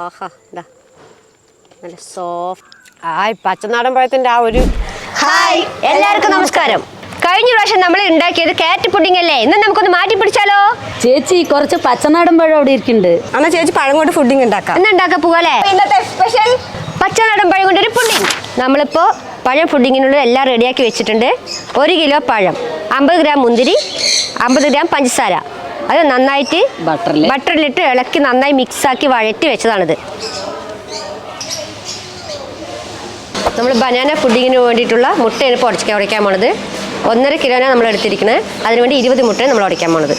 ആഹാ ഇതാ നല്ല സോഫ്റ്റ് പച്ചനാടൻ പഴത്തിന്റെ ആ ഒരു ഹായ് എല്ലാവർക്കും നമസ്കാരം. കഴിഞ്ഞ പ്രാവശ്യം നമ്മൾ ഉണ്ടാക്കിയത് കാറ്റ് പുഡിംഗ് അല്ലേ? ഇന്ന് നമുക്കൊന്ന് മാറ്റി പിടിച്ചാലോ? ചേച്ചി കുറച്ച് പച്ചനാടൻ പഴം അവിടെ ഇരിക്കുന്നുണ്ട്. എന്നാ ചേച്ചി പഴം കൊണ്ട് ഫുഡിങ് ഉണ്ടാക്കാം. ഇന്ന് ഉണ്ടാക്കാൻ പോകാല്ലേ ഇന്നത്തെ സ്പെഷ്യൽ പച്ചനാടൻ പഴം കൊണ്ടൊരു പുഡിംഗ്. നമ്മളിപ്പോൾ പഴം പുഡിങ്ങിനുള്ള എല്ലാം റെഡിയാക്കി വെച്ചിട്ടുണ്ട്. ഒരു കിലോ പഴം അമ്പത് ഗ്രാം മുന്തിരി അമ്പത് ഗ്രാം പഞ്ചസാര. അത് നന്നായിട്ട് ബട്ടറിൽ ബട്ടറിലിട്ട് ഇളക്കി നന്നായി മിക്സാക്കി വഴറ്റി വെച്ചതാണിത്. നമ്മൾ ബനാന പുഡിങ്ങിന് വേണ്ടിയിട്ടുള്ള മുട്ടയാണ് ഇപ്പോൾ ഉടച്ചിക്കാൻ ഉടയ്ക്കാൻ പോണത്. ഒന്നര കിലോനാണ് നമ്മൾ എടുത്തിരിക്കുന്നത് അതിനുവേണ്ടി ഇരുപത് മുട്ടയാണ് നമ്മൾ ഉടയ്ക്കാൻ പോണത്.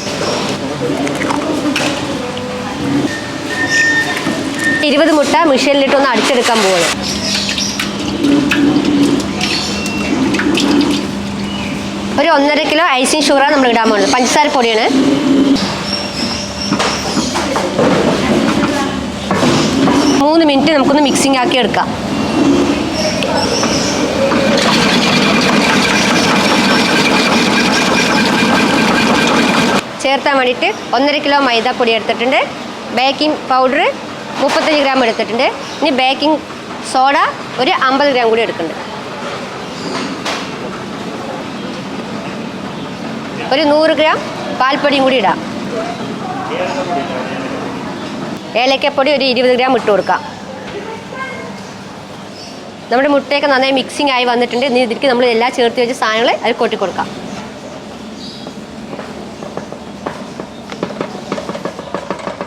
ഇരുപത് മുട്ട മിഷീനിലിട്ടൊന്ന് അടിച്ചെടുക്കാൻ പോവാണ്. ഒരു ഒന്നര കിലോ ഐസിങ് ഷുഗറാണ് നമ്മൾ ഇടാൻ പോകുന്നത്. പഞ്ചസാര പൊടിയാണ്. മൂന്ന് മിനിറ്റ് നമുക്കൊന്ന് മിക്സിംഗ് ആക്കി എടുക്കാം. ചേർത്താൻ വേണ്ടിയിട്ട് ഒന്നര കിലോ മൈദാപ്പൊടി എടുത്തിട്ടുണ്ട്. ബേക്കിംഗ് പൗഡർ മുപ്പത്തഞ്ച് ഗ്രാം എടുത്തിട്ടുണ്ട്. ഇനി ബേക്കിംഗ് സോഡ ഒരു അമ്പത് ഗ്രാം കൂടി എടുക്കുന്നുണ്ട്. ഒരു നൂറ് ഗ്രാം പാൽപ്പൊടിയും കൂടി ഇടാം. ഏലക്കപ്പൊടി ഒരു ഇരുപത് ഗ്രാം ഇട്ട് കൊടുക്കാം. നമ്മുടെ മുട്ടയൊക്കെ നന്നായി മിക്സിംഗ് ആയി വന്നിട്ടുണ്ട്. ഇനി ഇതിലേക്ക് നമ്മൾ എല്ലാം ചേർത്ത് വെച്ച സാധനങ്ങൾ അത് കൊട്ടി കൊടുക്കാം.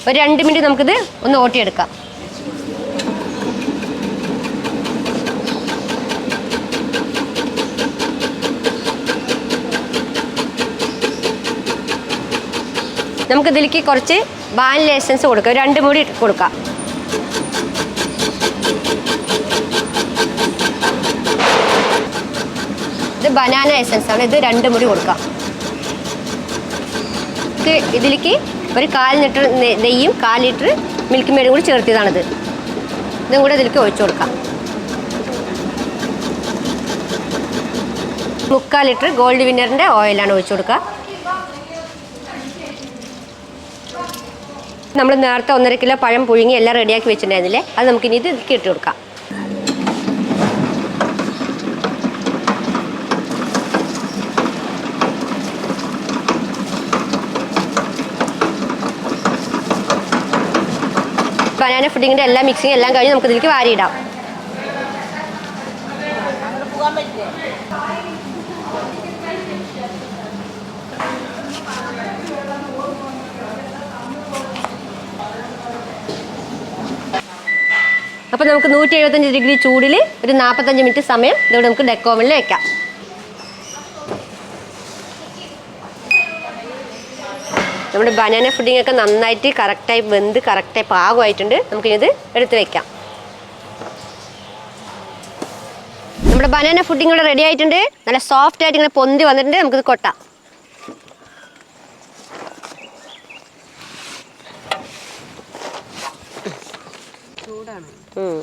ഒരു രണ്ട് മിനിറ്റ് നമുക്കിത് ഒന്ന് ഓട്ടിയെടുക്കാം. നമുക്ക് ഇതിലേക്ക് കുറച്ച് വാനില എസൻസ് കൊടുക്കാം. ഒരു രണ്ട് മുടി കൊടുക്കാം. ഇത് ബനാന എസൻസ് ആണ്. ഇത് രണ്ട് മുടി കൊടുക്കാം. ഇത് ഇതിലേക്ക് ഒരു കാൽ ലിറ്റർ നെയ്യും കാൽ ലിറ്റർ മിൽക്ക് മേടും കൂടി ചേർത്തിയതാണിത്. ഇതും കൂടെ ഇതിലേക്ക് ഒഴിച്ചു കൊടുക്കാം. മുക്കാൽ ലിറ്റർ ഗോൾഡ് വിന്നറിന്റെ ഓയിലാണ് ഒഴിച്ചു കൊടുക്കുക. നമ്മൾ നേരത്തെ ഒന്നര കിലോ പഴം പുഴുങ്ങി എല്ലാം റെഡിയാക്കി വെച്ചിട്ടുണ്ടായിരുന്നില്ലേ? അത് നമുക്കിനി ഇത് ഇട്ട് കൊടുക്കാം. ബനാന ഫുഡിങ്ങിന്റെ എല്ലാ മിക്സിങ് എല്ലാം കഴിഞ്ഞ് നമുക്ക് ഇതിലേക്ക് വാരിയിടാം അപ്പോൾ നമുക്ക് നൂറ്റി എഴുപത്തഞ്ച് ഡിഗ്രി ചൂടിൽ ഒരു നാൽപ്പത്തഞ്ച് മിനിറ്റ് സമയം ഇതിവിടെ നമുക്ക് ഡെക്കോവനിൽ വെക്കാം. നമ്മുടെ ബനാന ഫുഡിംഗ് ഒക്കെ നന്നായിട്ട് കറക്റ്റായി വെന്ത് കറക്റ്റായി പാകമായിട്ടുണ്ട്. നമുക്കിത് എടുത്ത് വെക്കാം. നമ്മുടെ ബനാന ഫുഡിംഗ് ഇവിടെ റെഡി ആയിട്ടുണ്ട്. നല്ല സോഫ്റ്റ് ആയിട്ട് ഇങ്ങനെ പൊന്തി വന്നിട്ടുണ്ട്. നമുക്കിത് കൊട്ടാം.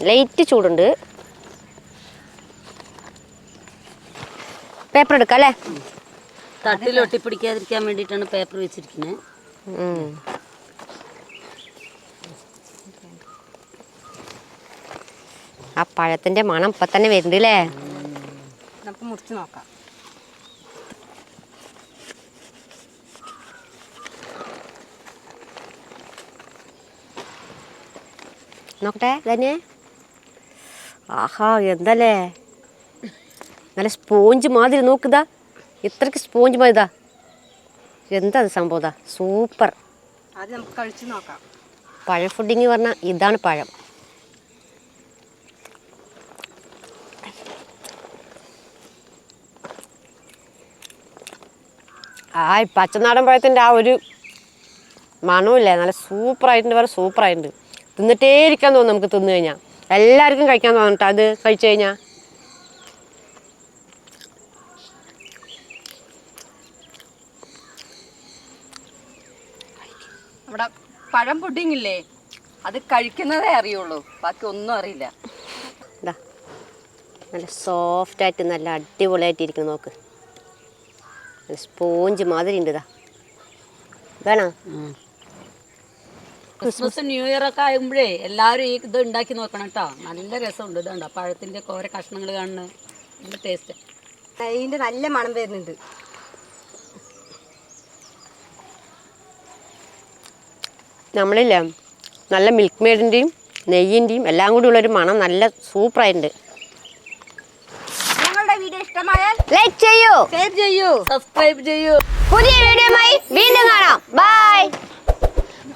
ലൈറ്റ് ചൂടുണ്ട്. പേപ്പർ എടുക്കാം അല്ലേ? തട്ടിൽ ഒട്ടിപ്പിടിക്കാതിരിക്കാൻ വേണ്ടിയിട്ടാണ് പേപ്പർ വെച്ചിരിക്കുന്നത് ആ പഴത്തിന്റെ മണം ഇപ്പൊ തന്നെ വരുന്നുണ്ട് അല്ലേ നമുക്ക് മുറിച്ച് നോക്കാം. നോക്കട്ടെ. തന്നെ ആഹാ എന്തല്ലേ? നല്ല സ്പോഞ്ച് മാതിരി നോക്കുതാ ഇത്രക്ക് സ്പോഞ്ച് മാതിരിതാ എന്താ അത് സംഭവം ഇതാ? സൂപ്പർ. അത് നമുക്ക് കഴിച്ചു നോക്കാം. പഴം ഫുഡിങ് പറഞ്ഞാൽ ഇതാണ് പഴം. ആ പച്ചനാടൻ പഴത്തിന്റെ ആ ഒരു മണമില്ലേ നല്ല സൂപ്പറായിട്ടുണ്ട് വേറെ സൂപ്പറായിട്ടുണ്ട്. തിന്നിട്ടേ ഇരിക്കാൻ തോന്നും നമുക്ക് തിന്നു കഴിഞ്ഞാൽ എല്ലാവർക്കും കഴിക്കാൻ തോന്നിട്ട് അത് കഴിച്ചു കഴിഞ്ഞാൽ നമ്മുടെ പഴം പുഡിംഗ് ഇല്ലേ അത് കഴിക്കുന്നതേ അറിയുള്ളൂ. ബാക്കി ഒന്നും അറിയില്ല. നല്ല സോഫ്റ്റ് ആയിട്ട് നല്ല അടിപൊളിയായിട്ട് ഇരിക്കുന്നു നോക്ക് സ്പോഞ്ച് മാതിരി ഉണ്ട് ഇതാ വേണോ? ക്രിസ്മസ് ന്യൂ ഇയർ ഒക്കെ ആകുമ്പോഴേ എല്ലാവരും ഈ ഇത് ഉണ്ടാക്കി നോക്കണം കേട്ടോ നല്ല രസമുണ്ട്. ഇതുണ്ടോ? പഴത്തിന്റെ ഓരോ കഷ്ണങ്ങൾ കാണുന്നത് നല്ല ടേസ്റ്റ് അതിന്റെ നല്ല മണം വരുന്നുണ്ട്. നമ്മളില്ലേ നല്ല മിൽക്ക് മെയ്ഡിന്റെയും നെയ്യിന്റെയും എല്ലാം കൂടി ഉള്ളൊരു മണം നല്ല സൂപ്പറായിട്ടുണ്ട് ഞങ്ങളുടെ വീഡിയോ ഇഷ്ടമായാൽ ലൈക്ക് ചെയ്യൂ. ഷെയർ ചെയ്യൂ. സബ്സ്ക്രൈബ് ചെയ്യൂ. പുതിയ വീഡിയോയുമായി വീണ്ടും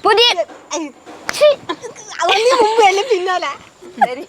പുതിയ അവന് മുമ്പ് എന്നെ പിന്നാലെ. ശരി.